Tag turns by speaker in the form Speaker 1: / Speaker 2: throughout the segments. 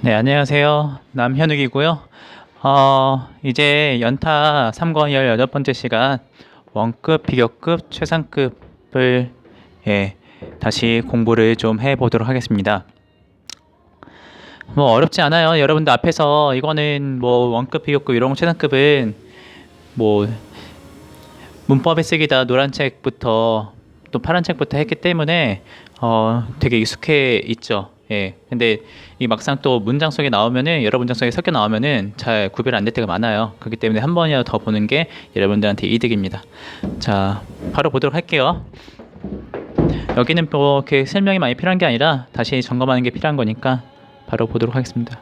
Speaker 1: 네, 안녕하세요. 남현욱이고요. 어, 이제 연타 3권 18번째 시간 원급, 비교급, 최상급을 예, 다시 공부를 좀 해보도록 하겠습니다. 뭐 어렵지 않아요. 여러분들 앞에서 이거는 뭐 원급, 비교급 이런 거 최상급은 뭐 문법의 쓰기다 노란 책부터 또 파란 책부터 했기 때문에 어 되게 익숙해 있죠. 예. 근데 이 막상 또 문장 속에 나오면은 여러 문장 속에 섞여 나오면은 잘 구별 안 될 때가 많아요. 그렇기 때문에 한 번이라도 더 보는 게 여러분들한테 이득입니다. 자, 바로 보도록 할게요. 여기는 뭐 이렇게 설명이 많이 필요한 게 아니라 다시 점검하는 게 필요한 거니까 바로 보도록 하겠습니다.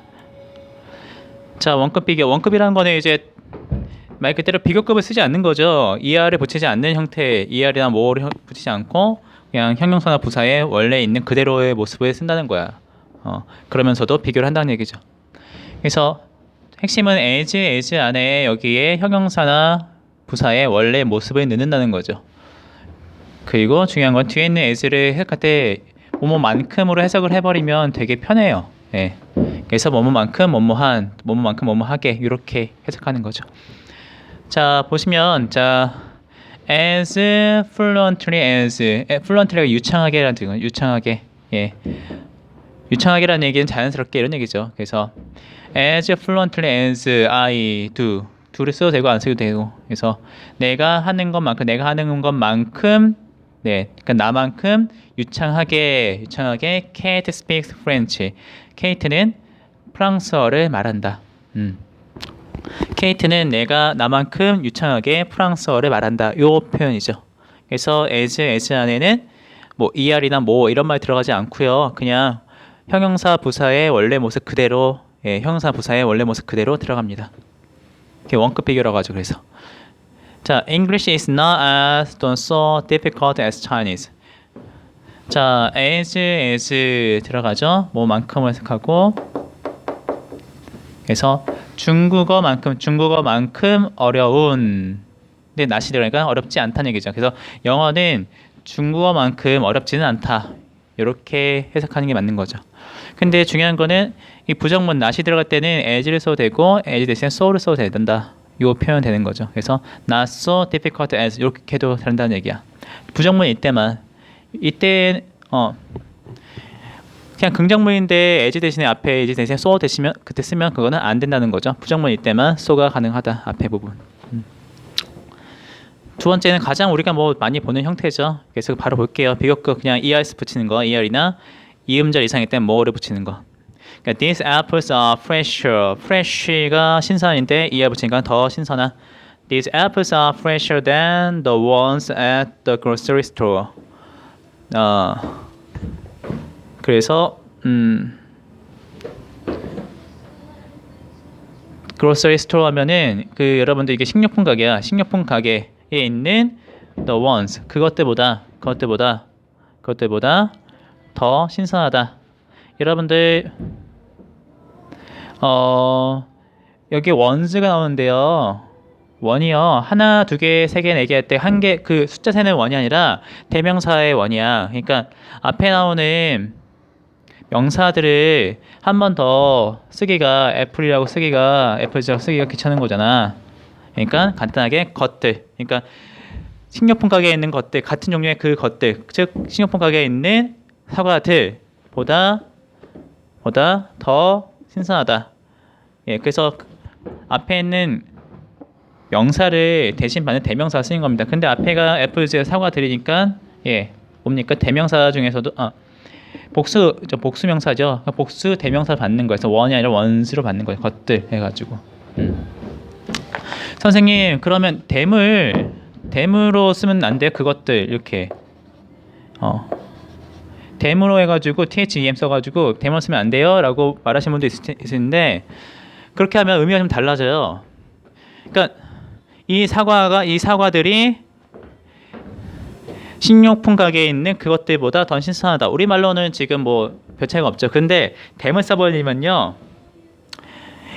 Speaker 1: 자, 원급 비교. 원급이라는 거는 이제 말 그대로 비교급을 쓰지 않는 거죠. ER을 붙이지 않는 형태, ER이나 형- 붙이지 않고 그냥 형용사나 부사에 원래 있는 그대로의 모습을 쓴다는 거야. 어, 그러면서도 비교를 한다는 얘기죠. 그래서 핵심은 as, as 안에 여기에 형용사나 부사의 원래 모습을 넣는다는 거죠. 그리고 중요한 건 뒤에 있는 as를 해석할 때 뭐뭐만큼으로 해석을 해버리면 되게 편해요. 예. 그래서 뭐뭐만큼 뭐뭐한, 뭐뭐만큼 뭐뭐하게 이렇게 해석하는 거죠. 자 보시면 자 as fluently as 에, fluently가 유창하게라는 뜻은 유창하게. 예. 유창하게라는 얘기는 자연스럽게 이런 얘기죠. 그래서 as fluently as I do. do를 써도 되고 안 써도 되고. 그래서 내가 하는 것만큼 내가 하는 것만큼 네. 그러니까 나만큼 유창하게 유창하게 Kate speaks French. 케이트는 프랑스어를 말한다. 음. 케이트는 내가 나만큼 유창하게 프랑스어를 말한다. 요 표현이죠. 그래서 as, as 안에는 뭐 er이나 뭐 이런 말 들어가지 않고요. 그냥 형용사 부사의 원래 모습 그대로 예, 형용사 부사의 원래 모습 그대로 들어갑니다. 이게 원급 비교라고 하죠. 그래서 자, English is not as don't so difficult as Chinese. 자, as, as 들어가죠. 뭐만큼을 해석하고 그래서 중국어만큼 중국어만큼 어려운 근데 낫이 들어가니까 어렵지 않다는 얘기죠. 그래서 영어는 중국어만큼 어렵지는 않다. 이렇게 해석하는 게 맞는 거죠. 근데 중요한 거는 이 부정문 낫이 들어갈 때는 as를 써도 되고 as 대신에 so를 써도 된다. 요 표현 되는 거죠. 그래서 not so difficult as 이렇게 해도 된다는 얘기야. 부정문 이때만 이때 어 그냥 긍정문인데 as 대신에 앞에 as 대신에 so 대시면 그때 쓰면 그거는 안 된다는 거죠. 부정문일 때만 so가 가능하다 앞에 부분. 음. 두 번째는 가장 우리가 뭐 많이 보는 형태죠. 그래서 바로 볼게요. 비교급 그냥 ers 붙이는 거, er이나 이음절 이상일 땐 뭐를 붙이는 거. 그러니까 these apples are fresher. fresh가 신선인데 er 붙이니까 더 신선한. These apples are fresher than the ones at the grocery store. 어. 그래서 음 grocery store 하면은 그 여러분들 이게 식료품 가게야. 식료품 가게에 있는 the ones 그것들보다 그것들보다 그것들보다 더 신선하다. 여러분들 어 여기 원즈가 나오는데요. 원이요. 하나, 두 개, 세 개, 네 개 할 때 한 개 그 숫자 세는 원이 아니라 대명사의 원이야. 그러니까 앞에 나오는 명사들을 한 번 더 쓰기가 애플이라고 쓰기가 애플이라고 쓰기가 귀찮은 거잖아. 그러니까 간단하게 것들. 그러니까 식료품 가게에 있는 것들 같은 종류의 그 것들 즉 식료품 가게에 있는 사과들보다 보다 더 신선하다. 예, 그래서 앞에 있는 명사를 대신 받는 대명사 쓰는 겁니다. 근데 앞에가 애플즈 사과들이니까 예, 뭡니까 대명사 중에서도 아 복수 저 복수 명사죠. 복수 대명사 받는 거에서 원이 아니라 원수로 받는 거예요. 것들 해가지고. 음. 선생님 그러면 대물 대물로 쓰면 안 돼요. 그것들 이렇게 어 대물로 해가지고 them 써가지고 대물 쓰면 안 돼요라고 말하시는 분도 있, 있는데 그렇게 하면 의미가 좀 달라져요. 그러니까 이 사과가 이 사과들이 식료품 가게에 있는 그것들보다 더 신선하다. 우리 말로는 지금 뭐 별 차이가 없죠. 근데 대물 써버리면요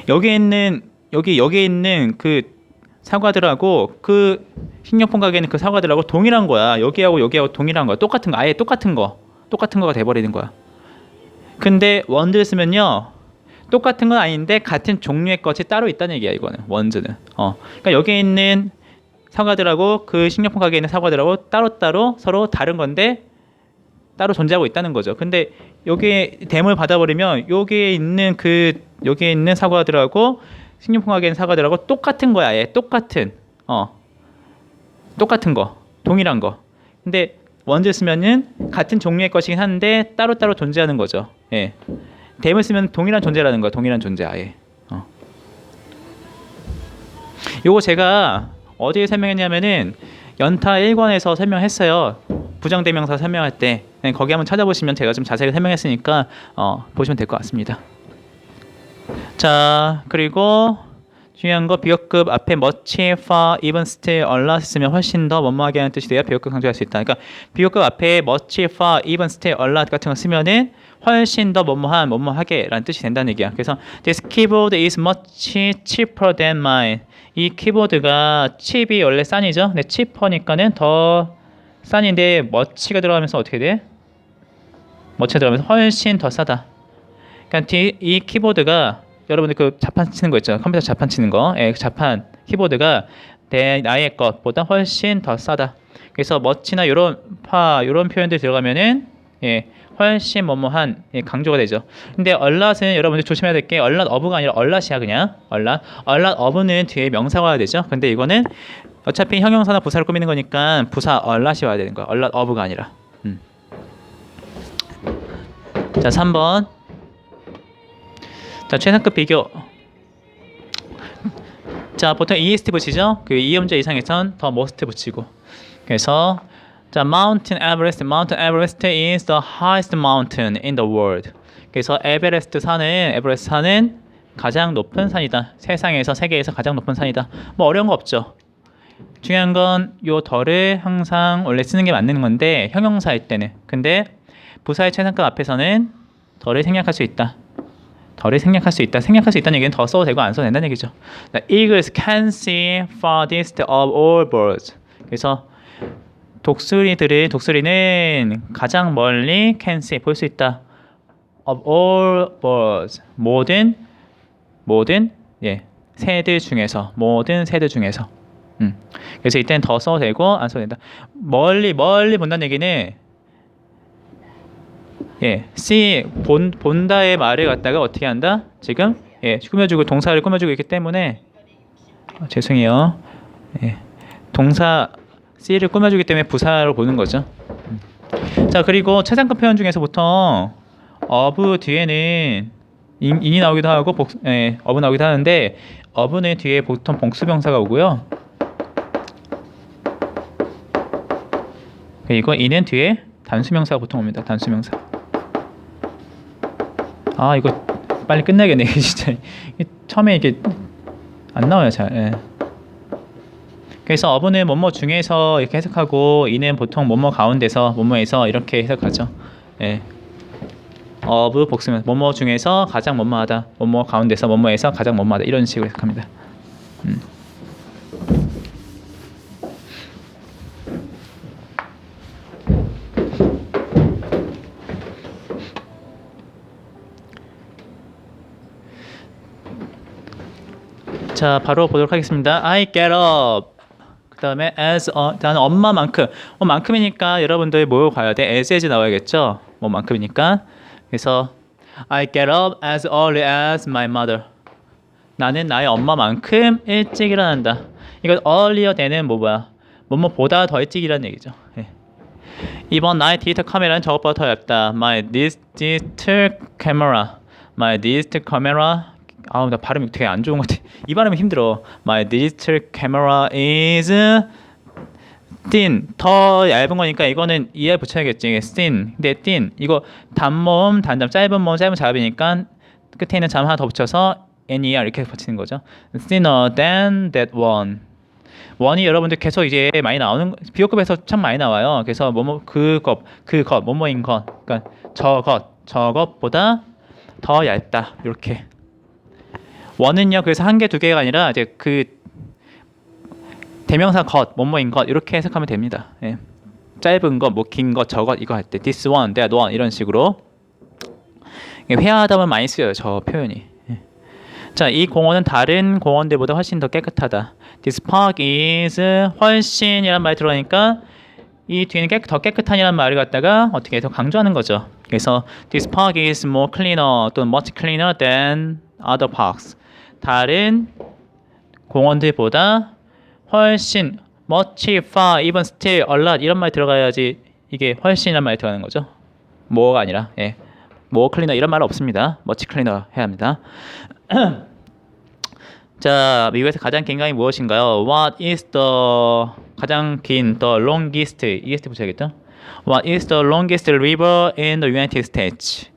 Speaker 1: 여기 있는 여기 여기 있는 그 사과들하고 그 식료품 가게에 있는 그 사과들하고 동일한 거야. 여기하고 여기하고 동일한 거야. 똑같은 거, 아예 똑같은 거, 똑같은 거가 돼 버리는 거야. 근데 원들 쓰면요 똑같은 건 아닌데 같은 종류의 것이 따로 있다는 얘기야 이거는 원즈는. 어. 그러니까 여기에 있는 사과들하고 그 식료품 가게에 있는 사과들하고 따로따로 서로 다른 건데 따로 존재하고 있다는 거죠. 근데 여기에 댐을 받아버리면 여기에 있는 그 여기에 있는 사과들하고 식료품 가게에 있는 사과들하고 똑같은 거야. 얘 똑같은 어 똑같은 거 동일한 거. 근데 원즈 쓰면은 같은 종류의 것이긴 한데 따로따로 존재하는 거죠. 예. 댐을 쓰면 동일한 존재라는 거야. 동일한 존재 아예. 어. 요거 제가 어디에 설명했냐면은 연타 1권에서 설명했어요. 부정대명사 설명할 때 네, 거기 한번 찾아보시면 제가 좀 자세히 설명했으니까 어, 보시면 될 것 같습니다. 자 그리고 중요한 거 비교급 앞에 much, far, even, still, a lot 쓰면 훨씬 더 뭐뭐하게 하는 뜻이 돼야 비교급 강조할 수 있다. 그러니까 비교급 앞에 much, far, even, still, a lot 같은 거 쓰면은 훨씬 더 뭐뭐한 뭐뭐하게라는 뜻이 된다는 얘기야. 그래서 this keyboard is much cheaper than mine. 이 키보드가 칩이 원래 싼이죠. 근데 cheaper니까는 더 싼인데 much가 들어가면서 어떻게 돼? much가 들어가면서 훨씬 더 싸다. 그러니까 디- 이 키보드가 여러분들 그 자판 치는 거 있죠 컴퓨터 자판 치는 거 예, 그 자판 키보드가 내 나의 것보다 훨씬 더 싸다 그래서 멋지나 요런 파 요런 표현들 들어가면은 예 훨씬 뭐뭐한 예, 강조가 되죠. 근데 얼랏은 여러분들 조심해야 될 게 얼랏 어브가 아니라 얼랏이야 그냥. 얼랏. 얼랏 어브는 뒤에 명사가 되죠. 근데 이거는 어차피 형용사나 부사를 꾸미는 거니까 부사 얼랏이 와야 되는 거야. 얼랏 어브가 아니라. 음. 자 3번. 자 최상급 비교. 자 보통 EST 붙이죠? 그 이음자 이상에선 더 most 붙이고. 그래서 자 Mountain Everest Mountain Everest is the highest mountain in the world 그래서 에베레스트 산은 에베레스트 산은 가장 높은 산이다 세상에서 세계에서 가장 높은 산이다 뭐 어려운 거 없죠 중요한 건 요 덜을 항상 원래 쓰는 게 맞는 건데 형용사일 때는 근데 부사의 최상급 앞에서는 덜을 생략할 수 있다 덜을 생략할 수 있다. 생략할 수 있다는 얘기는 더 써도 되고 안 써도 된다는 얘기죠. The eagles can see farthest of all birds. 그래서 독수리들은 독수리는 가장 멀리 can see 볼 수 있다. Of all birds 모든 모든 예 새들 중에서 모든 새들 중에서. 음. 그래서 이때는 더 써도 되고 안 써도 된다. 멀리 멀리 본다는 얘기는 예, see 본 본다의 말을 갖다가 어떻게 한다? 지금 예, 꾸며주고 동사를 꾸며주고 있기 때문에 어, 죄송해요. 예, 동사 see를 꾸며주기 때문에 부사로 보는 거죠. 음. 자 그리고 최상급 표현 중에서 보통 of 뒤에는 인, 인이 나오기도 하고 복, 예, of 나오기도 하는데 of는 뒤에 보통 복수명사가 오고요. 그리고 in은 뒤에 단수명사가 보통 옵니다. 단수명사. 아 이거 빨리 끝내야겠네 이게 진짜 처음에 이게 안 나와요 잘 예. 그래서 어부는 뭐뭐 중에서 이렇게 해석하고 이는 보통 뭐뭐 가운데서 뭐뭐에서 이렇게 해석하죠 예. 어부 복수면 뭐뭐 중에서 가장 뭐뭐하다 뭐뭐 가운데서 뭐뭐에서 가장 뭐뭐하다 이런 식으로 해석합니다 음. 자, 바로 보도록 하겠습니다. I get up. 그 다음에 as, 어, 나는 엄마만큼. 뭐 만큼이니까 여러분들 뭐 가야 돼? as, as 나와야겠죠? 뭐 만큼이니까. 그래서 I get up as early as my mother. 나는 나의 엄마만큼 일찍 일어난다. 이건 earlier 되는 뭐 뭐야? 뭐뭐보다 더 일찍이라는 얘기죠. 예. 이번 나의 디지털 카메라는 저것보다 더 얇다. My digital camera. My digital camera. 아우 나 발음이 되게 안 좋은 것 같아. 이 발음이 힘들어. My digital camera is thin. 더 얇은 거니까 이거는 이에 붙여야겠지. 이게 thin. 근데 thin 이거 단모음 단잠 짧은 모음 짧은 잡이니까 끝에 있는 잠 하나 더 붙여서 ner 이렇게 붙이는 거죠. thinner than that one. 원이 여러분들 계속 이제 많이 나오는 비교급에서 참 많이 나와요. 그래서 뭐뭐 그것 그것 뭐뭐인 것 그러니까 저것 저것보다 더 얇다 이렇게 원은요 그래서 한 개 두 개가 아니라 이제 그 대명사 것 뭐뭐인 것 이렇게 해석하면 됩니다. 예. 짧은 것, 뭐긴 것, 저것 이거 할 때 this one, that one 이런 식으로 예, 회화하다 보면 많이 쓰여요 저 표현이. 자, 이 공원은 다른 공원들보다 훨씬 더 깨끗하다. This park is 훨씬이란 말이 들어가니까 이 뒤에는 깨끗, 더 깨끗한이란 말을 갖다가 어떻게 해서 강조하는 거죠. 그래서 this park is more cleaner 또는 much cleaner than other parks. 다른 공원들보다 훨씬 much, far, even still, a lot 이런 말이 들어가야지 이게 훨씬이란 말이 들어가는 거죠. 뭐가 아니라 예. more cleaner 이런 말 없습니다. much cleaner 해야 합니다. 자, 미국에서 가장 긴 강이 무엇인가요? What is the 가장 긴 the longest EST 붙여야겠다. What is the longest river in the United States?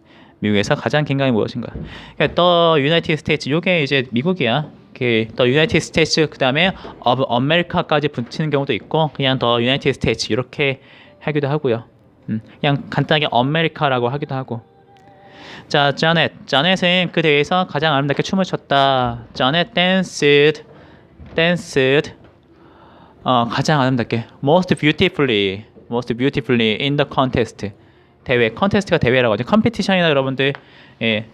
Speaker 1: 미국에서 가장 긴 강이 무엇인가? 그러니까 the United States 요게 이제 미국이야. 그 the United States 그다음에 of America까지 붙이는 경우도 있고 그냥 the United States 이렇게 하기도 하고요. 음, 그냥 간단하게 America라고 하기도 하고. 자, 자넷. 자넷은 그 대회에서 가장 아름답게 춤을 췄다. 자넷 danced. 어, 가장 아름답게. Most beautifully, most beautifully in the contest. 대회, 컨테스트가 대회라고 하죠. 컴피티션이나 여러분들, 예.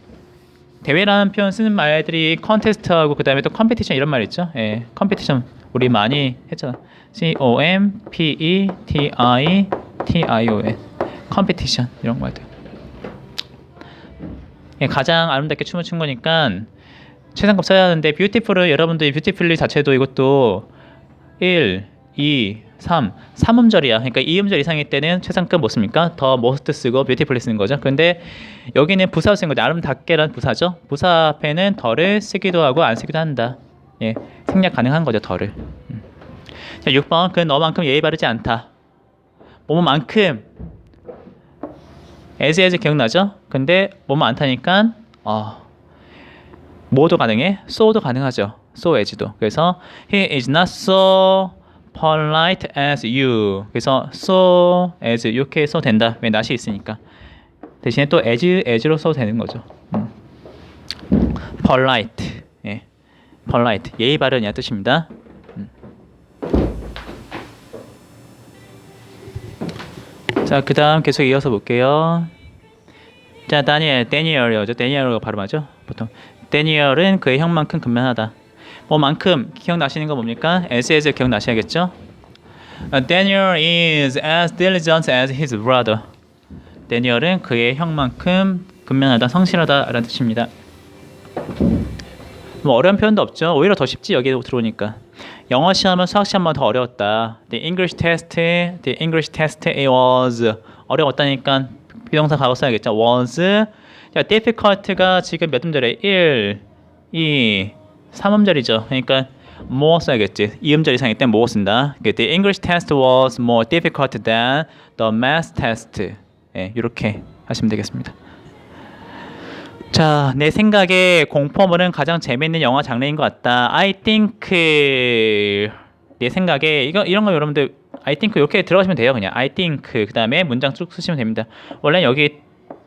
Speaker 1: 대회라는 표현 쓰는 말들이 컨테스트하고 그 다음에 또 컴피티션 이런 말 있죠. 예, 컴피티션 우리 많이 했잖아. C O M P E T I T I O N 컴피티션 이런 말들. 예, 가장 아름답게 춤을 춘 거니까 최상급 써야 하는데 뷰티풀은 여러분들 뷰티풀리 자체도 이것도 1, 2, 3, 3음절이야. 그러니까 2음절 이상일 때는 최상급 뭐 씁니까? 더 most 쓰고 뷰티풀리 쓰는 거죠. 근데 여기는 부사 쓰는 거죠. 아름답게란 부사죠. 부사 앞에는 더를 쓰기도 하고 안 쓰기도 한다. 예, 생략 가능한 거죠. 더를. 음. 자, 6번. 그는 너만큼 예의 바르지 않다. 뭐뭐만큼 as as 기억나죠? 근데 뭐뭐 않다니까 어, 뭐도 가능해? so도 가능하죠. so as도. 그래서 he is not so polite as you. 그래서 so as 이렇게 써도 된다. 왜 not이 있으니까. 대신에 또 as as로 써도 되는 거죠. 음. polite. 예. polite. 예의 바른이야 뜻입니다. 음. 자, 그 다음 계속 이어서 볼게요. 자, 다니엘, 데니얼이죠. 데니얼로 발음하죠. 보통. 데니얼은 그의 형만큼 근면하다. 뭐 만큼 기억나시는 거 뭡니까? as as 기억나셔야겠죠? Uh, Daniel is as diligent as his brother. 데니얼은 그의 형만큼 근면하다, 성실하다라는 뜻입니다. 뭐 어려운 표현도 없죠. 오히려 더 쉽지 여기에 들어오니까. 영어 시험은 수학 시험보다 더 어려웠다. The English test, the English test it was 어려웠다니까 비동사 과거 써야겠죠. was 자, difficult가 지금 몇 음절에 1, 2, 3음절이죠. 그러니까 more 써야겠지. 2음절 이상일 땐 more 쓴다. The English test was more difficult than the math test. 예, 이렇게 하시면 되겠습니다. 자, 내 생각에 공포물은 가장 재미있는 영화 장르인 것 같다. I think 내 생각에 이거 이런 거 여러분들 I think 이렇게 들어가시면 돼요. 그냥 I think 그 다음에 문장 쭉 쓰시면 됩니다. 원래 여기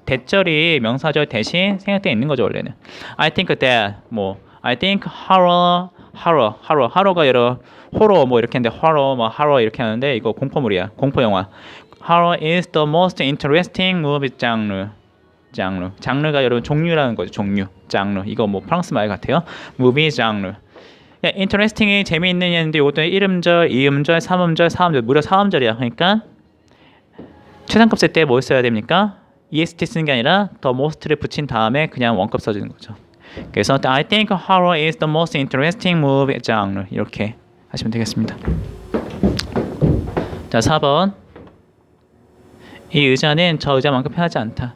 Speaker 1: 대절이 명사절 대신 생략되어 있는 거죠 원래는. I think that 뭐 I think horror horror horror horror가 여러 호러 뭐 이렇게 하는데 horror 뭐 horror 이렇게 하는데 이거 공포물이야 공포 영화. Horror is the most interesting movie genre. 장르. 장르가 여러분 종류라는 거죠. 종류. 장르. 이거 뭐 프랑스 말 같아요. movie 장르. 야, interesting이 재미있는 얘는데 이것도 1음절, 2음절, 3음절, 4음절 무려 4음절이야. 그러니까 최상급 쓸때뭐 써야 됩니까? EST 쓰는 게 아니라 the most를 붙인 다음에 그냥 원급 써주는 거죠. 그래서 I think horror is the most interesting movie genre 이렇게 하시면 되겠습니다. 자, 4번. 이 의자는 저 의자만큼 편하지 않다.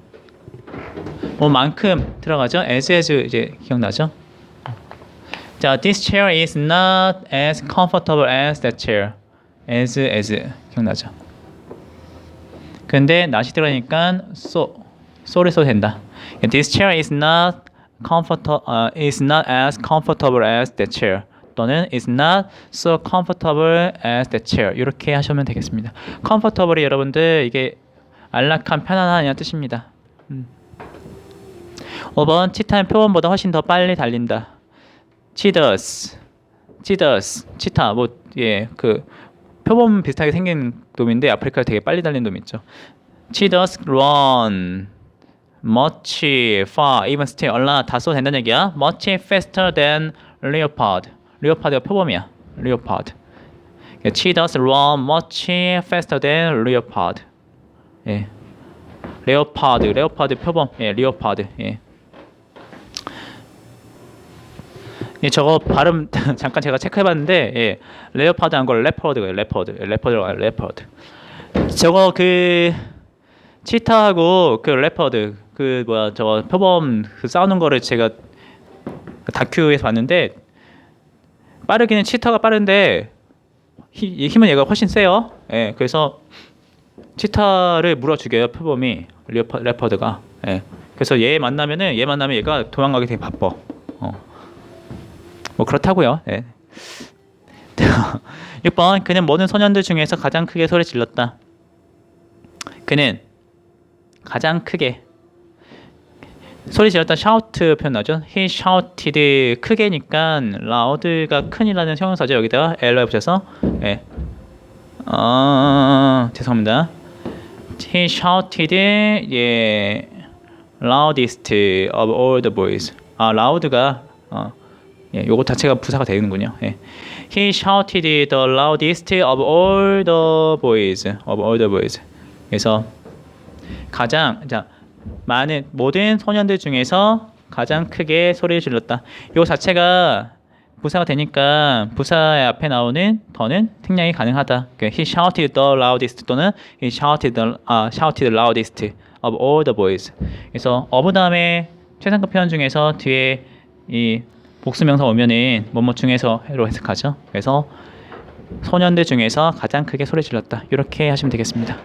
Speaker 1: 뭐 만큼 들어가죠. as as 이제 기억나죠? 자, this chair is not as comfortable as that chair. as as 기억나죠? 근데 not이 들어가니까 so so를 써도 된다. This chair is not comfortable uh, is not as comfortable as that chair. 또는 is not so comfortable as that chair. 이렇게 하시면 되겠습니다. comfortable이 여러분들 이게 안락한 편안한이라는 뜻입니다. 음. 5번 치타는 표본보다 훨씬 더 빨리 달린다. 치더스, 치더스, 치타 뭐예그 표본 비슷하게 생긴 놈인데 아프리카에 되게 빨리 달리는 놈 있죠. 치더스 run much, far, even still, 얼마나 다 써도 된다는 얘기야. much faster than leopard. leopard가 표범이야. leopard. cheetahs run much faster than leopard. 예. 레오파드, 레오파드 표범, 예, 리오파드, 예. 예, 저거 발음 잠깐 제가 체크해봤는데, 예, 레오파드 한 걸 레퍼드가 레퍼드, 레퍼드가 레퍼드. 저거 그 치타하고 그 레퍼드 그 뭐야 저거 표범 그 싸우는 거를 제가 그 다큐에서 봤는데 빠르기는 치타가 빠른데 히, 힘은 얘가 훨씬 세요. 예, 그래서 치타를 물어 죽여요 표범이 리오파, 레퍼드가. 예. 그래서 얘 만나면은 얘 만나면 얘가 도망가기 되게 바빠. 어. 뭐 그렇다고요. 예. 6번 그는 모든 소년들 중에서 가장 크게 소리 질렀다. 그는 가장 크게 소리 질렀다 shout 표현 나죠? He shouted 크게니까 loud가 큰이라는 형용사죠. 여기다가 el로에 붙여서 예. 어, 죄송합니다. He shouted 예 loudest of all the boys. 아 loud가 어, 예, 요거 자체가 부사가 되는군요. 예. He shouted the loudest of all the boys. of all the boys. 그래서 가장 자 많은 모든 소년들 중에서 가장 크게 소리를 질렀다. 요 자체가 부사가 되니까 부사의 앞에 나오는 더는 생략이 가능하다. 그 he shouted the loudest 또는 he shouted the, 아, shouted the loudest of all the boys. 그래서 of 다음에 최상급 표현 중에서 뒤에 이 복수명사 오면은 뭐뭐 중에서로 해석하죠. 그래서 소년들 중에서 가장 크게 소리 질렀다. 이렇게 하시면 되겠습니다.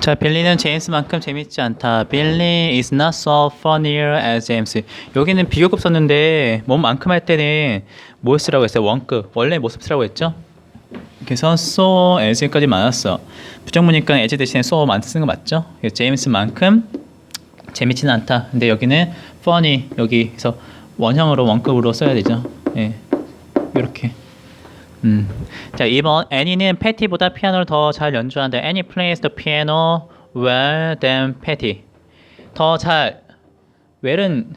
Speaker 1: 자, 빌리는 제임스만큼 재밌지 않다. 빌리 is not so funnier as James. 여기는 비교급 썼는데 뭐만큼 할 때는 뭘 쓰라고 했어요? 원급. 원래 모습 쓰라고 했죠? 그래서 so as까지 많았어. 부정문이니까 as 대신에 so 많 쓰는 거 맞죠? 제임스만큼 재밌지는 않다. 근데 여기는 funny 여기서 원형으로 원급으로 써야 되죠. 예. 이렇게. 음. 자, 2번 애니는 패티보다 피아노를 더 잘 연주한다. 애니 plays the piano well than Patty. 더 잘. well은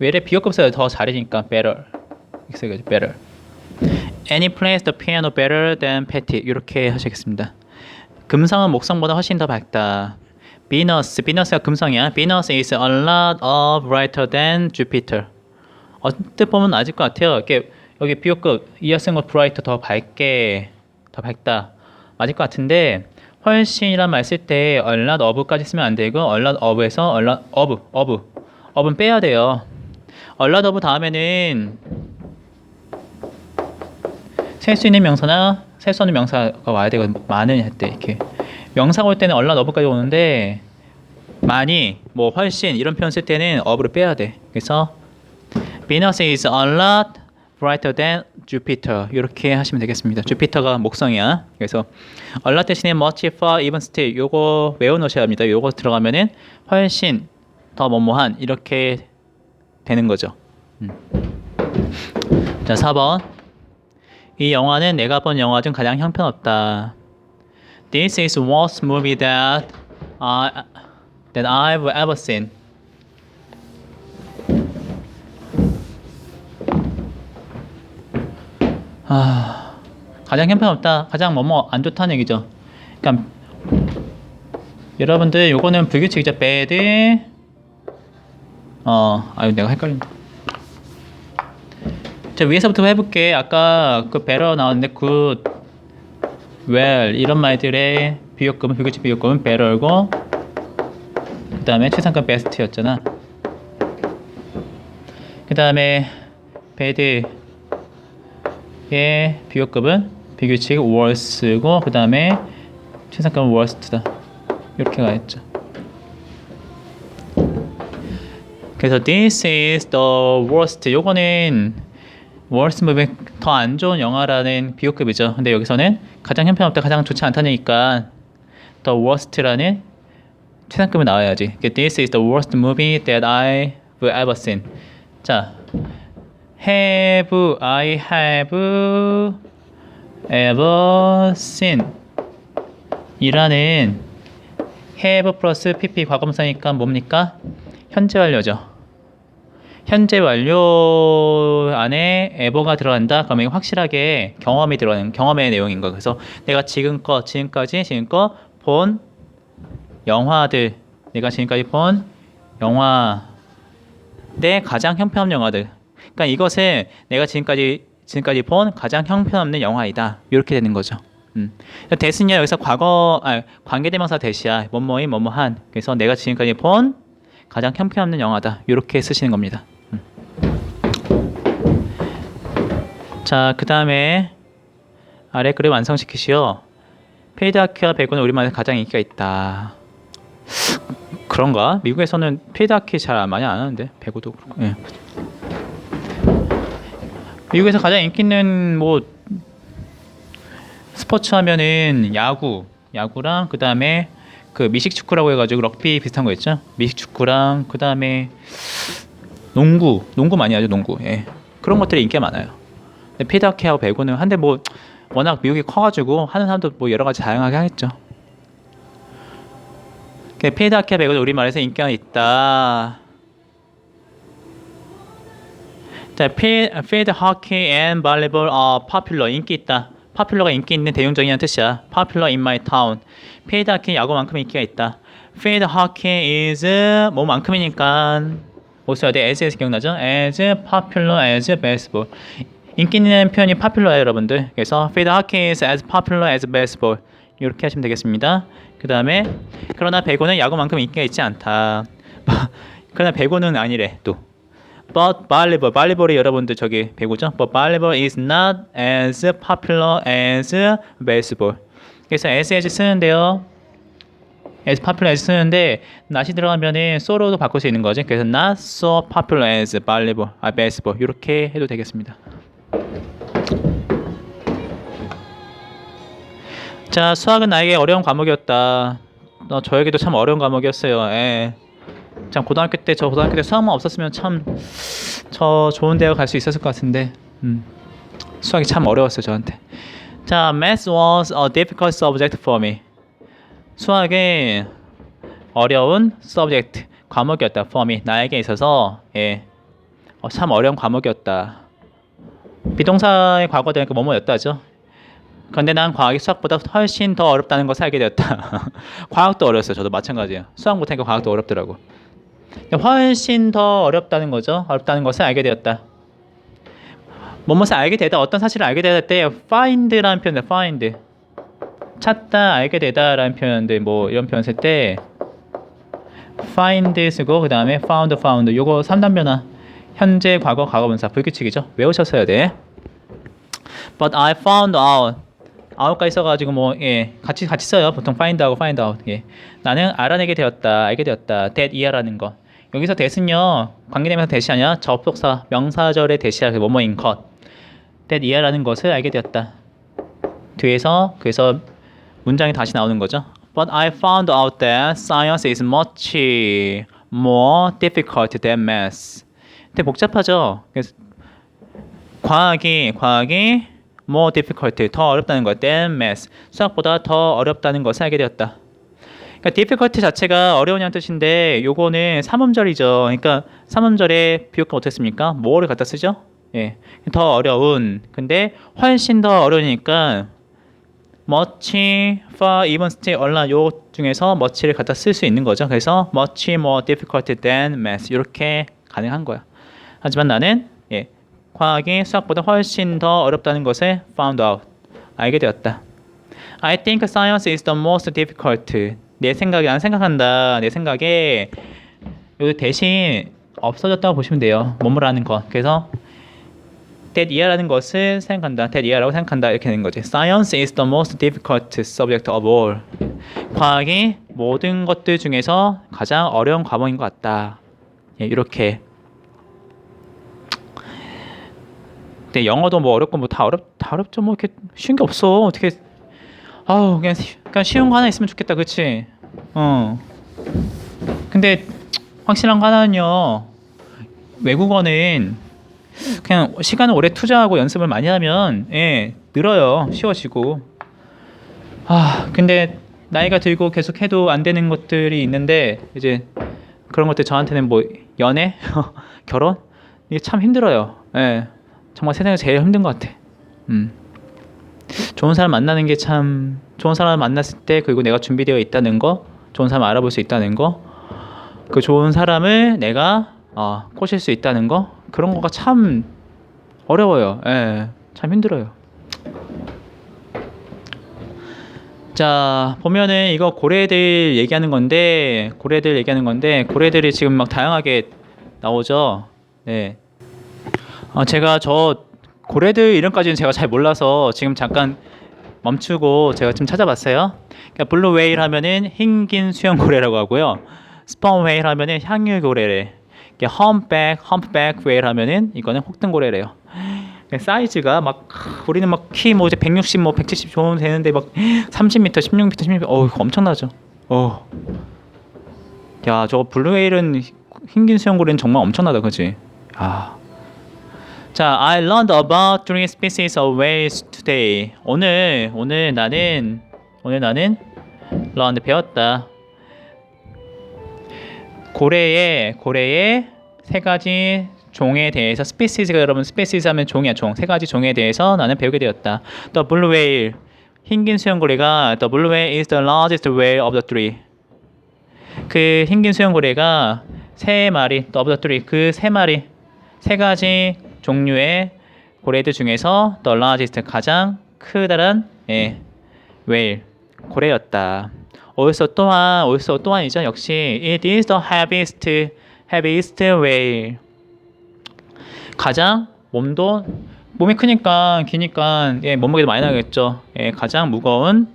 Speaker 1: well의 비교급 써요. 더 잘이니까 better. 써야죠. better. 애니 plays the piano better than Patty. 이렇게 하시겠습니다. 금성은 목성보다 훨씬 더 밝다. Venus, Venus가 금성이야. Venus is a lot of brighter than Jupiter. 어뜻 보면 아질 것 같아요. 이렇게 여기 비교급 이어쓴 것 브라이트 더 밝게 더 밝다. 맞을 것 같은데 훨씬이란 말 쓸 때 얼랏 어브까지 쓰면 안 되고 얼랏 어브에서 얼랏 어브 어브 어브는 빼야 돼요. 얼랏 어브 다음에는 셀 수 있는 명사나 셀 수 없는 명사가 와야 되고 많은 할 때 이렇게. 명사가 올 때는 얼랏 어브까지 오는데 많이 뭐 훨씬 이런 표현 쓸 때는 어브를 빼야 돼. 그래서 Venus is a lot brighter than Jupiter 이렇게 하시면 되겠습니다. 주피터가 목성이야. 그래서 a lot 대신에 much, far, even still 요거 외워놓으셔야 합니다. 요거 들어가면은 훨씬 더 뭐뭐한 이렇게 되는 거죠. 음. 자 4번 이 영화는 내가 본 영화 중 가장 형편없다. This is worst movie that I that I've ever seen. 아, 가장 형편없다. 가장 뭐뭐 안 좋다는 얘기죠. 그러니까 여러분들 요거는 불규칙이죠. bad. 어, 아유 내가 헷갈린다. 자 위에서부터 해볼게. 아까 그 better 나왔는데 good, well 이런 말들의 비교급은 불규칙 비교급은 better고 그 다음에 최상급 best였잖아. 그 다음에 bad 의 비교급은 비교칙 worst고 그 다음에 최상급은 worst다 이렇게 가있죠 그래서 this is the worst 요거는 worst movie 더안 좋은 영화라는 비교급이죠 근데 여기서는 가장 형편없다 가장 좋지 않다니까 the worst라는 최상급이 나와야지 this is the worst movie that I've ever seen 자 have I have ever seen 이라는 have 플러스 pp 과거분사니까 뭡니까? 현재 완료죠. 현재 완료 안에 에버가 들어간다. 그러면 확실하게 경험이 들어가는 경험의 내용인 거. 그래서 내가 지금껏 지금까지 지금껏 본 영화들 내가 지금까지 본 영화 내 가장 형편없는 영화들. 그러니까 이것을 내가 지금까지 지금까지 본 가장 형편없는 영화이다. 이렇게 되는 거죠. 음. 대신에 여기서 과거 아, 관계대명사 대시야 뭐뭐인 뭐뭐한 그래서 내가 지금까지 본 가장 형편없는 영화다. 이렇게 쓰시는 겁니다. 음. 자, 그 다음에 아래 글을 완성시키시오. 페이드아키와 배구는 우리말에서 가장 인기가 있다. 그런가? 미국에서는 페이드아키 잘 많이 안 하는데 배구도 그렇고. 예. 미국에서 가장 인기 있는 뭐 스포츠 하면은 야구, 야구랑 그 다음에 그 미식 축구라고 해가지고 럭비 비슷한 거 있죠? 미식 축구랑 그 다음에 농구, 농구 많이 하죠, 농구. 예. 그런 것들이 인기가 많아요. 근데 피드하키하고 배구는 한데 뭐 워낙 미국이 커가지고 하는 사람도 뭐 여러 가지 다양하게 하겠죠. 피드하키와 배구는 우리말에서 인기가 있다. 자, field hockey and volleyball are popular. 인기 있다. popular가 인기 있는 대중적이라는 뜻이야. popular in my town. field hockey 야구만큼 인기가 있다. field hockey is 뭐만큼이니까 뭐 써야 돼? as에서 기억나죠? as popular as baseball. 인기 있는 표현이 popular예요, 여러분들. 그래서 field hockey is as popular as baseball. 이렇게 하시면 되겠습니다. 그 다음에 그러나 배구는 야구만큼 인기가 있지 않다. 그러나 배구는 아니래 또. But volleyball, volleyball이 여러분들 저기 배구죠. But volleyball is not as popular as baseball. 그래서 as as 쓰는데요. as popular as 쓰는데 not이 들어가면은 so로도 바꿀 수 있는 거죠. 그래서 not so popular as volleyball, 아 baseball 이렇게 해도 되겠습니다. 자, 수학은 나에게 어려운 과목이었다. 어, 저에게도 참 어려운 과목이었어요. 예. 참 고등학교 때 저 고등학교 때 수학만 없었으면 참 저 좋은 대학 갈 수 있었을 것 같은데 음, 수학이 참 어려웠어요 저한테. 자, math was a difficult subject for me. 수학이 어려운 subject 과목이었다 for me 나에게 있어서 예, 어, 참 어려운 과목이었다. 비동사의 과거 되니까 뭐뭐였다죠. 그런데 난 과학이 수학보다 훨씬 더 어렵다는 것을 알게 되었다. 과학도 어려웠어요. 저도 마찬가지예요. 수학 못하니까 과학도 어렵더라고. 훨씬 더 어렵다는 거죠. 어렵다는 것을 알게 되었다. 뭐뭇을 알게 되다 어떤 사실을 알게 되다 때 find라는 표현을 find. 찾다 알게 되다라는 표현들 뭐 이런 표현 쓸 때 find 쓰고 그 다음에 found found. 요거 3단 변화. 현재 과거 과거 분사. 불규칙이죠. 외우셨어야 돼. But I found out. out까지 써가지고 뭐 예 같이 같이 써요. 보통 find하고 find out. 예. 나는 알아내게 되었다 알게 되었다. that 이하라는 거 여기서 that은요 관계대명사 대시하냐 접속사 명사절의 대시하 그 뭐뭐인 것. That 이하라는 것을 알게 되었다. 뒤에서 그래서 문장이 다시 나오는 거죠. But I found out that science is much more difficult than math. 근데 복잡하죠? 그래서 과학이 과학이 more difficult 더 어렵다는 것 than math. 수학보다 더 어렵다는 것을 알게 되었다. 그러니까 difficult 자체가 어려우냐는 뜻인데 요거는 삼음절이죠. 그러니까 삼음절에 비교가 어떻습니까? 뭐를 갖다 쓰죠? 예, 더 어려운. 근데 훨씬 더 어려우니까 much, far, even, still, a lot 요 중에서 much를 갖다 쓸 수 있는 거죠. 그래서 much more difficult than math 이렇게 가능한 거야. 하지만 나는 예, 과학이 수학보다 훨씬 더 어렵다는 것을 found out 알게 되었다. I think science is the most difficult. 내 생각에 난 생각한다. 내 생각에 요 대신 없어졌다고 보시면 돼요. 뭐뭐라는 것. 그래서 that 이하라는 것을 생각한다. that 이하라고 생각한다. 이렇게 되는 거지. Science is the most difficult subject of all. 과학이 모든 것들 중에서 가장 어려운 과목인 것 같다. 예, 이렇게 근데 영어도 뭐 어렵고 뭐 다 어렵 다 어렵죠 뭐 이렇게 쉬운 게 없어 어떻게 아우 그냥 그냥 쉬운 거 하나 있으면 좋겠다 그치? 어. 근데 확실한 거 하나는요 외국어는 그냥 시간을 오래 투자하고 연습을 많이 하면 예 늘어요 쉬워지고. 아 근데 나이가 들고 계속 해도 안 되는 것들이 있는데 이제 그런 것들 저한테는 뭐 연애, 결혼? 이게 참 힘들어요. 예, 정말 세상에 제일 힘든 것 같아. 음, 좋은 사람 만나는 게 참 좋은 사람 만났을 때 그리고 내가 준비되어 있다는 거, 좋은 사람 알아볼 수 있다는 거, 그 좋은 사람을 내가 어, 꼬실 수 있다는 거 그런 거가 참 어려워요. 예, 참 힘들어요. 자 보면은 이거 고래들 얘기하는 건데 고래들 얘기하는 건데 고래들이 지금 막 다양하게 나오죠. 네. 어, 제가 저 고래들 이름까지는 제가 잘 몰라서 지금 잠깐 멈추고 제가 좀 찾아봤어요. 그러니까 블루 웨일 하면은 흰긴 수영 고래라고 하고요. 스펀 웨일 하면은 향유 고래래. 험백 험백 웨일 하면은 이거는 혹등 고래래요. 사이즈가 막 우리는 막 키 뭐 이제 160, 뭐 170 좋으면 되는데 막 30m, 16m, 16m, 어우 엄청나죠. 어. 야, 저 블루웨일은 흰긴 수영고래는 정말 엄청나다, 그지? 아. 자, I learned about three species of whales today. 오늘 오늘 나는 오늘 나는 learned 배웠다. 고래의 고래의 세 가지 종에 대해서 스피시스가 여러분 스피시스 하면 종이야 종 세 가지 종에 대해서 나는 배우게 되었다. The blue whale 흰긴 수영고래가 the blue whale is the largest whale of the three. 그 흰긴 수영고래가 세 마리 the three 그세 마리 세 가지 종류의 고래들 중에서 the largest 가장 크다란 예, whale 고래였다. also 또한 also 또한이죠. 역시 it is the heaviest heaviest whale. 가장 몸도 몸이 크니까 기니까 예, 몸무게도 많이 나겠죠. 예, 가장 무거운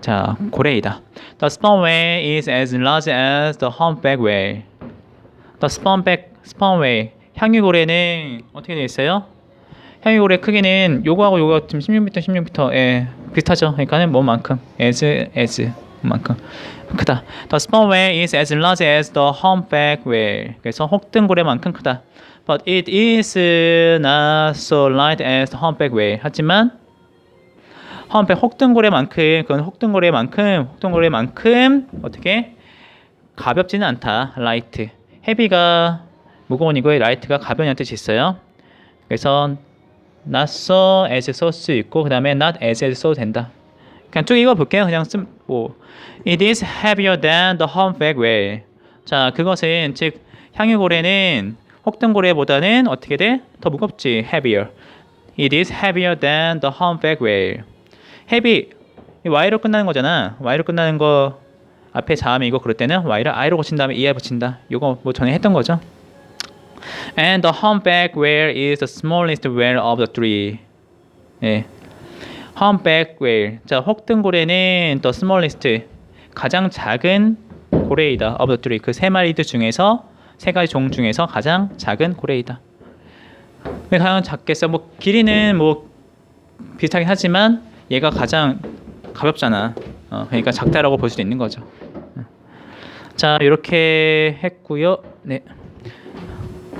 Speaker 1: 자 고래이다. The sperm whale is as large as the humpback whale. The spermback sperm whale 향유 고래는 어떻게 되어 있어요? 향유 고래 크기는 요거하고 요거 지금 16m, 16m 예, 비슷하죠. 그러니까는 몸만큼 as as 만큼 크다. The sperm whale is as large as the humpback whale. 그래서 혹등고래만큼 크다. But it is not so light as the humpback whale. 하지만 humpback 혹등고래만큼 그건 혹등고래만큼 혹등고래만큼 어떻게 가볍지는 않다. light. heavy가 무거운 이거에 light가 가벼운 뜻이 있어요. 그래서 not so as 써수 있고 그 다음에 not as as 써도 된다. 그냥 쭉 읽어볼게요. 그냥 씀, 뭐 It is heavier than the humpback whale. 자, 그것은 즉 향유고래는 혹등고래보다는 어떻게 돼? 더 무겁지. heavier. It is heavier than the humpback whale. heavy 이 y로 끝나는 거잖아. y로 끝나는 거 앞에 자음이 이거 그럴 때는 y를 i로 고친 다음에 er 붙인다. 이거 뭐 전에 했던 거죠. And the humpback whale is the smallest whale of the three. 예. humpback whale. 자, 혹등고래는 the smallest 가장 작은 고래이다. of the three. 그 세 마리들 중에서 세 가지 종 중에서 가장 작은 고래이다. 왜 가장 작겠어? 뭐 길이는 뭐 비슷하긴 하지만 얘가 가장 가볍잖아. 어, 그러니까 작다라고 볼 수도 있는 거죠. 자, 이렇게 했고요. 네.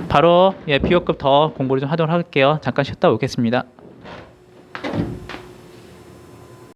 Speaker 1: 바로 예, 비교급 더 공부를 좀 하도록 할게요. 잠깐 쉬었다 오겠습니다.